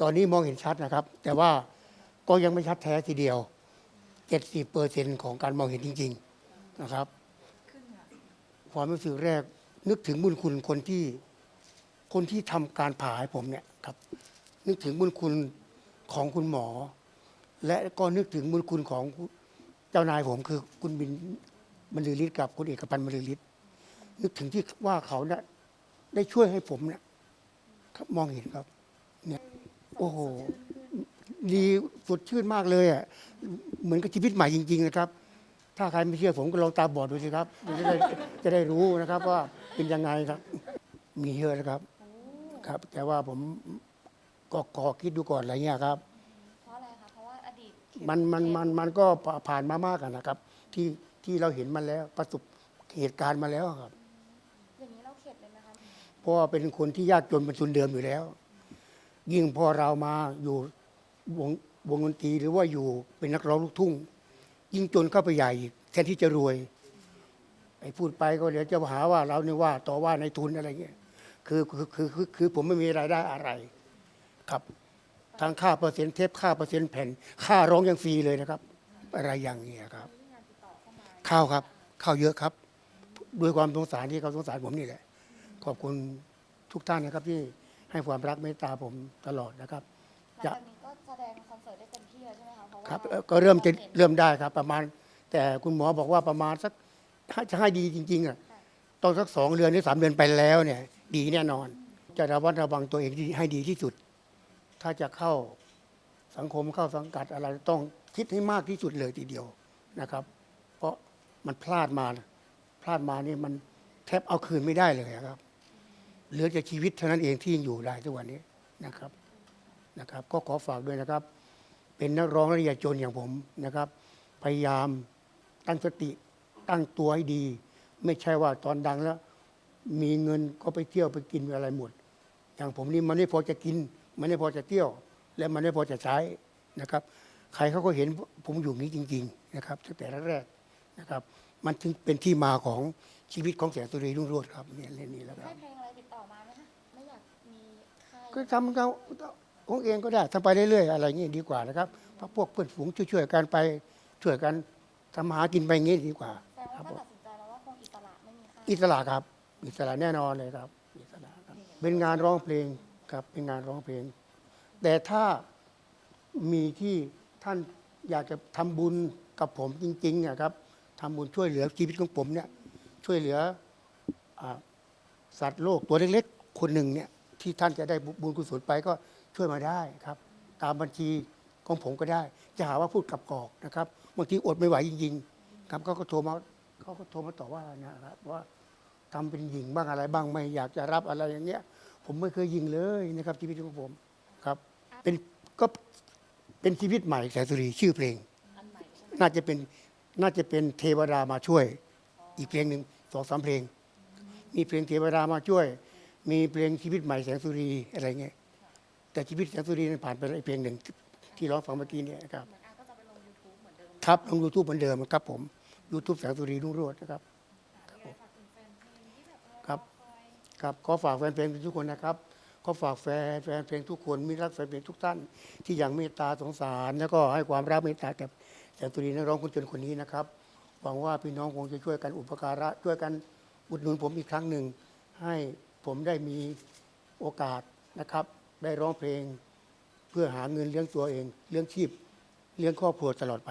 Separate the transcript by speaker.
Speaker 1: ตอนนี้มองเห็นชัดนะครับ แต่ว่าก็ยังไม่ชัดแท้ทีเดียว 70เปอร์เซ็นของการมองเห็นจริง ๆนะครับ ความรู้สึกแรกนึกถึงบุญคุณคนที่คนที่ทำการผ่าให้ผมเนี่ยครับ นึกถึงบุญคุณของคุณหมอ และก็นึกถึงบุญคุณของเจ้านายผมคือคุณบินบรรลือฤทธิ์กับคุณเอกพันธ์บรรลือฤทธิ์นึกถึงที่ว่าเขาเนี่ยได้ช่วยให้ผมเนี่ยครับมองเห็นครับเนี่ย โอ้โหดีสดชื่นมากเลยอะเหมือนกับชีวิตใหม่จริง ๆ นะครับ ถ้าใครไม่เชื่อผมก็ลองตาบอดดูสิครับจะได้จะได้รู้นะครับว่าเป็นยังไงครับ มีเยอะนะครับ ครับ แต่ว่าผมก็ขอคิดดูก่อนอะไรเงี้ยครับ
Speaker 2: เพราะอะไรคะ เพราะว่าอดีตเขต
Speaker 1: มันมัน
Speaker 2: เขต
Speaker 1: มันมันก็ผ่านมามากอะนะครับ ที่ที่เราเห็นมาแล้วประสบเหตุการณ์มาแล้วครับ
Speaker 2: อย่างนี้เราเข็ดเลยไหมคะ
Speaker 1: เพราะว่าเป็นคนที่ยากจนเป็นทุนเดิมอยู่แล้ว ยิ่งพอเรามาอยู่วงวงดนตรีหรือว่าอยู่เป็นนักร้องลูกทุ่ง ยิ่งจนเข้าไปใหญ่อีกแทนที่จะรวยไอ้พูดไปก็เดี๋ยวจะหาว่าเราเนี่ยว่าต่อว่าในทุนอะไรเงี้ยคือคือคือคือคือผมไม่มีรายได้อะไร ครับทางค่าเปอร์เซ็นต์เทปค่าเปอร์เซ็นต์แผ่น ค่าร้องยังฟรีเลยนะครับ อะไรอย่างเงี้ยครับ
Speaker 2: เข้ามา
Speaker 1: ข้าวครับข้าวเยอะครับ ด้วยความสงสารที่เขาสงสารผมนี่แหละขอบคุณทุกท่านนะครับที่ ให้ความรักเมตตาผมตลอดนะครับ
Speaker 2: หลังจากนี้ก็แสดงคอนเสิร์ตได้เต็มที่แล้วใช่ไหมคะเพราะว่า
Speaker 1: ครับเอ่อก็เริ่มจะ
Speaker 2: ห็น
Speaker 1: เริ่มได้ครับ ประมาณ แต่คุณหมอบอกว่าประมาณสักถ้าจะให้ดีจริงๆอะต้องสักสองเดือนหรือสามเดือนไปแล้วเนี่ย ดีแน่นอน จะระวัดระวังตัวเองที่ให้ดีที่สุด ถ้าจะเข้าสังคมเข้าสังกัดอะไรต้องคิดให้มากที่สุดเลยทีเดียวนะครับ เพราะมันพลาดมานะพลาดมานี่มันแทบเอาคืนไม่ได้เลยครับ เหลือแต่ชีวิตเท่านั้นเองที่ยังอยู่ได้ทุกวันนี้นะครับนะครับ ก็ขอฝากด้วยนะครับ เป็นนักร้องระยะจนอย่างผมนะครับ พยายามตั้งสติตั้งตัวให้ดี ไม่ใช่ว่าตอนดังแล้ว มีเงินก็ไปเที่ยวไปกินอะไรหมด อย่างผมนี่มันไม่พอจะกิน มันไม่พอจะเที่ยว และมันไม่พอจะใช้นะครับ ใครเขาก็เห็นผมอยู่นี้จริง ๆ นะครับตั้งแต่แรกๆนะครับ มันถึงเป็นที่มาของชีวิตของแสงสุรีรุ่งโรจน์ครับเนี่ยเรื่องนี้แล้วครั
Speaker 2: ให้
Speaker 1: บ
Speaker 2: เพลงอะไรติดต่อมาไหมคะไม่อยากมีค่าย
Speaker 1: ก็ทำเขาของเองก็ได้ทำไปเรื่อยๆอะไรอย่างนี้ดีกว่านะครับเพราะพวกเพื่อนฝูงช่วยๆกันไปช่วยกันทำหากินไปอย่างนี้ดีกว่า
Speaker 2: แสดง
Speaker 1: ครั
Speaker 2: ว่า
Speaker 1: บ
Speaker 2: ถ้า
Speaker 1: ผม
Speaker 2: ตัดสินใจแล้วว่าคงอิสระไม่มีค่าย
Speaker 1: อิสระครับ อิสระแน่นอนเลยครับ อิสระครับ เป็นงานร้องเพลงครับ เป็นงานร้องเพลง แต่ถ้ามีที่ท่านอยากจะทำบุญกับผมจริงๆนะครับ ทำบุญช่วยเหลือชีวิตของผมเนี่ยช่วยเหลืออสัตว์โลกตัวเล็กๆ คนหนึ่งเนี่ยที่ท่านจะได้บุญกุศลไปก็ช่วยมาได้ครับ ตามบัญชีของผมก็ได้ จะหาว่าพูดกับกอกนะครับบางทีอดไม่ไหวจริงๆครับเขาก็โทรมาเขาก็โทรมาต่อว่านะครับว่าทำเป็นหญิงบ้างอะไรบ้างไม่อยากจะรับอะไรอย่างเงี้ย ผมไม่เคยยิงเลยนะครับชีวิตของผมครับเป็นก็เป็นชีวิตใหม่แสนสุรีชื่อเพลง
Speaker 2: น่า
Speaker 1: จะเป็น น่าจะเป็นเทวดามาช่วย อีกเพลงหนึ่งสองสามเพลง มีเพลงเทวดามาช่วย มีเพลงชีวิตใหม่แสงสุรีอะไรเงี้ยแต่ชีวิตแสงสุรีนั้นผ่านไปแล้วอีกเพลงหนึ่งที่ที่ร้องฟังเมื่อกี้เนี่ยนะครับ
Speaker 2: เหมือนอาก็จะไปลง YouTube เหมือนเดิม
Speaker 1: ครับลงยูทูบเหมือนเดิมครับผมยูทูบแสงสุรีรุ่งโรจน์นะครับ
Speaker 2: มีอะไรฝากถึงแฟนเพลงที่แบบเออ
Speaker 1: ครับ
Speaker 2: อคอย
Speaker 1: ครับขอฝากแฟนเพลงทุกคนนะครับขอฝากแฟนแฟนเพลงทุกคนมิตรรักแฟนเพลงทุกท่าน ที่ยังเมตตาสงสาร แล้วก็ให้ความรักเมตตาแก่ แสนตุรีนักร้องคนจนคนนี้นะครับหวังว่าพี่น้องคงจะช่วยกันอุปการะช่วยกันอุดหนุนผมอีกครั้งหนึ่ง ให้ผมได้มีโอกาสนะครับ ได้ร้องเพลง เพื่อหาเงินเลี้ยงตัวเอง เลี้ยงชีพ เลี้ยงครอบครัวตลอดไป